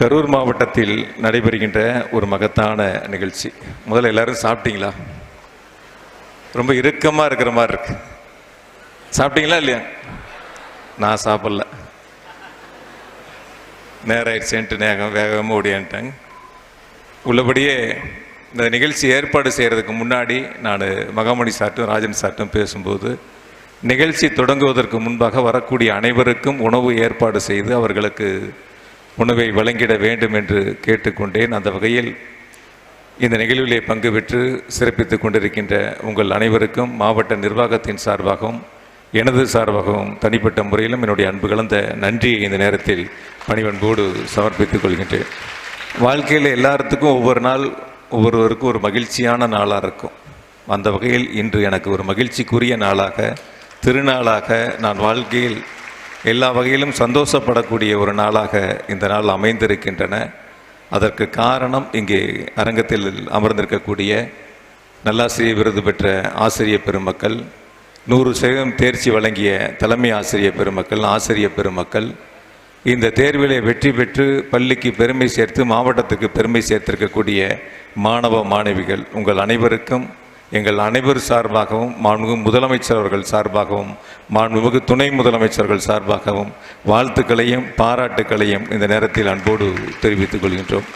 கரூர் மாவட்டத்தில் நடைபெறுகின்ற ஒரு மகத்தான நிகழ்ச்சி. முதல்ல எல்லாரும் சாப்பிட்டீங்களா? ரொம்ப இறுக்கமாக இருக்கிற மாதிரி இருக்கு. சாப்பிட்டீங்களா இல்லையா? நான் சாப்பிடல. நேரம் ஆயிடுச்சேன்ட்டு நேகம் வேகமாக ஓடியான்ட்டாங்க உள்ளபடியே இந்த நிகழ்ச்சி ஏற்பாடு செய்கிறதுக்கு முன்னாடி நான் மகாமணி சார்ட்டும் ராஜன் சார்ட்டும் பேசும்போது நிகழ்ச்சி தொடங்குவதற்கு முன்பாக வரக்கூடிய அனைவருக்கும் உணவு ஏற்பாடு செய்து அவர்களுக்கு உணவை வழங்கிட வேண்டும் என்று கேட்டுக்கொண்டேன். அந்த வகையில் இந்த நிகழ்விலே பங்கு பெற்று சிறப்பித்துக் கொண்டிருக்கின்ற உங்கள் அனைவருக்கும் மாவட்ட நிர்வாகத்தின் சார்பாகவும் எனது சார்பாகவும் தனிப்பட்ட முறையிலும் என்னுடைய அன்பு கலந்த நன்றியை இந்த நேரத்தில் பணிவன்போடு சமர்ப்பித்துக் கொள்கின்றேன். வாழ்க்கையில் எல்லாத்துக்கும் ஒவ்வொரு நாள் ஒவ்வொருவருக்கும் ஒரு மகிழ்ச்சியான நாளாக இருக்கும். அந்த வகையில் இன்று எனக்கு ஒரு மகிழ்ச்சிக்குரிய நாளாக திருநாளாக நான் வாழ்க்கையில் எல்லா வகையிலும் சந்தோஷப்படக்கூடிய ஒரு நாளாக இந்த நாள் அமைந்திருக்கின்றன. அதற்கு காரணம் இங்கே அரங்கத்தில் அமர்ந்திருக்கக்கூடிய நல்லாசிரியர் விருது பெற்ற ஆசிரியர் பெருமக்கள் நூறு சதவீதம் தேர்ச்சி வழங்கிய தலைமை ஆசிரியர் பெருமக்கள் ஆசிரியர் பெருமக்கள். இந்த தேர்விலே வெற்றி பெற்று பள்ளிக்கு பெருமை சேர்த்து மாவட்டத்துக்கு பெருமை சேர்த்திருக்கக்கூடிய மாணவ மாணவிகள் உங்கள் அனைவருக்கும் எங்கள் அனைவர் சார்பாகவும் மாண்புமிகு முதலமைச்சர் அவர்கள் சார்பாகவும் மாண்புமிகு துணை முதலமைச்சர்கள் சார்பாகவும் வாழ்த்துக்களையும் பாராட்டுக்களையும் இந்த நேரத்தில் அன்போடு தெரிவித்துக் கொள்கின்றோம்.